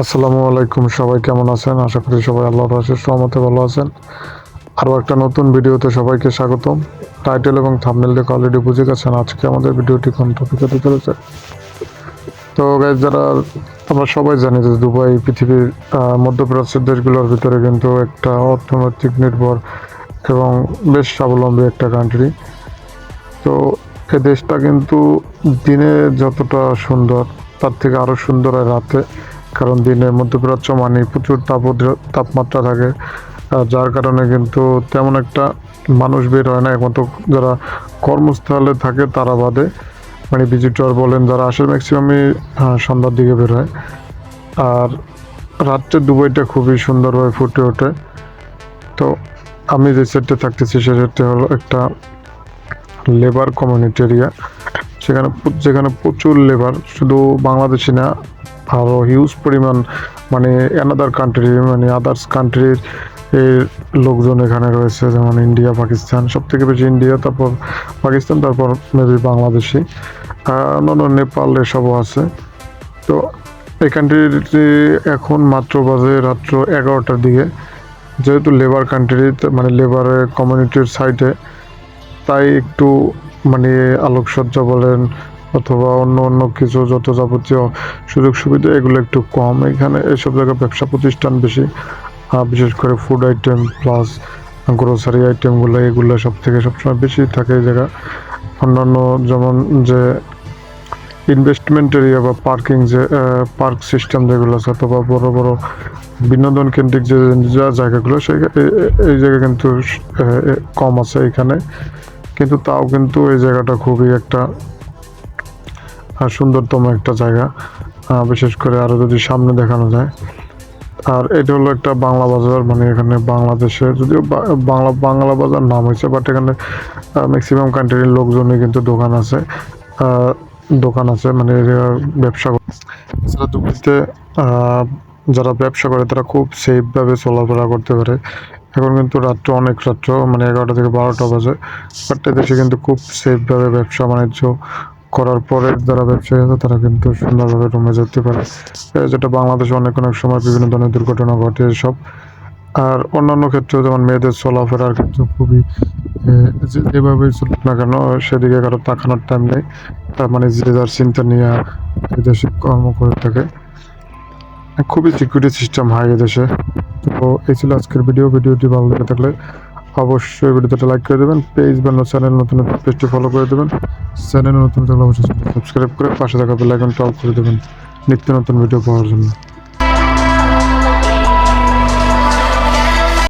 আসসালামু আলাইকুম, সবাই কেমন আছেন? আশা করি সবাই আল্লাহর রাশের সহমতে ভালো আছেন। আরও একটা নতুন ভিডিওতে সবাইকে স্বাগতম। টাইটেল এবং থাম্বনেল দেখে অলরেডি বুঝে গেছেন আজকে আমাদের ভিডিওটি কোন টপিক হতে চলেছে। তো গাইজ যারা, আমরা সবাই জানি যে দুবাই পৃথিবীর মধ্যপ্রাচ্যের দেশগুলোর ভিতরে কিন্তু একটা অর্থনৈতিক নির্ভর এবং বেশ স্বাবলম্বী একটা কান্ট্রি তো এ দেশটা কিন্তু দিনে যতটা সুন্দর, তার থেকে আরও সুন্দর হয় রাতে। কারণ দিনে মধ্যপ্রাচ্য মানে প্রচুর তাপদ্র- তাপমাত্রা থাকে যার কারণে কিন্তু তেমন একটা মানুষ বের হয় না। একমাত্র যারা কর্মস্থলে থাকে তারা বাদে। মানে ভিজিটর বলেন যারা আসে ম্যাক্সিমামই সন্ধ্যার দিকে বের হয়। আর রাত্রে দুবাইটা খুবই সুন্দরভাবে ফুটে ওঠে। তো আমি যে সেটে থাকতেছি সে সেটে হলো একটা লেবার কমিউনিটি এরিয়া সেখানে যেখানে প্রচুর লেবার শুধু বাংলাদেশি না আরও হিউজ পরিমাণ মানে অ্যানাদার কান্ট্রি মানে আদার্স কান্ট্রির এর লোকজন এখানে রয়েছে, যেমন ইন্ডিয়া পাকিস্তান সব থেকে বেশি ইন্ডিয়া তারপর পাকিস্তান তারপর মেবি বাংলাদেশি। অন্যান্য নেপাল এসবও আছে। তো এই কান্ট্রিটি এখন মাত্র বাজে রাত্র এগারোটার দিকে। যেহেতু লেবার কান্ট্রি মানে লেবারের কমিউনিটির সাইডে তাই একটু মানে আলোকসজ্জা বলেন অথবা অন্য অন্য কিছু যত যাবতীয় সুযোগ সুবিধা, এগুলো একটু কম। এখানে এসব জায়গায় ব্যবসা প্রতিষ্ঠান বেশি। বিশেষ করে ফুড আইটেম প্লাস গ্রোসারি আইটেমগুলো এগুলো সব থেকে সবসময় বেশি থাকে এই জায়গা। অন্যান্য যেমন যে ইনভেস্টমেন্ট এরিয়া বা পার্কিং যে পার্ক সিস্টেম যেগুলো আছে, অথবা বড় বড় বিনোদন কেন্দ্রিক যে জায়গাগুলো, সেই এই জায়গা কিন্তু কম আছে এখানে। কিন্তু তাও কিন্তু এই জায়গাটা খুবই একটা সুন্দরতম একটা জায়গা। বিশেষ করে আরও যদি সামনে দেখানো যায়। আর এটা হলো একটা বাংলা বাজার মানে এখানে বাংলাদেশে যদিও বাংলা বাংলা বাজার নাম হয়েছে বাট এখানে ম্যাক্সিমাম কান্ট্রির লোকজনই কিন্তু দোকান আছে। দোকান আছে মানে ব্যবসা এছাড়া দুবাইতে যারা ব্যবসা করে, তারা খুব সেফভাবে চলাফেরা করতে পারে। এখন কিন্তু রাত্র অনেক রাত্র মানে এগারোটা থেকে বারোটা বাজে। বাট দেশে কিন্তু খুব সেফভাবে ব্যবসা বাণিজ্য করার পরে যারা ব্যবসায়ী আছে, তারা কিন্তু সুন্দরভাবে রুমে যেতে পারে। যেটা বাংলাদেশে অনেক অনেক সময় বিভিন্ন ধরনের দুর্ঘটনা ঘটে এসব। আর অন্যান্য ক্ষেত্রেও যেমন মেয়েদের চলাফেরার ক্ষেত্রে খুবই যেভাবেই চলুক না কেন, সেদিকে কারও তাকানোর টাইম নেই। তার মানে যে যার চিন্তা নিয়ে এদেশে কর্ম করে থাকে। খুবই সিকিউরিটি সিস্টেম হাই এদেশে তো এই ছিল আজকের ভিডিও ভিডিওটি ভালো লেগে থাকলে অবশ্যই ভিডিওটা লাইক করে দেবেন পেজ বা চ্যানেল নতুন পেজটি ফলো করে দেবেন। চ্যানেল নতুন থাকলে অবশ্যই সাবস্ক্রাইব করে পাশে থাকা বেল আইকনটা অফ করে দেবেন। নিত্য নতুন ভিডিও পাওয়ার জন্য।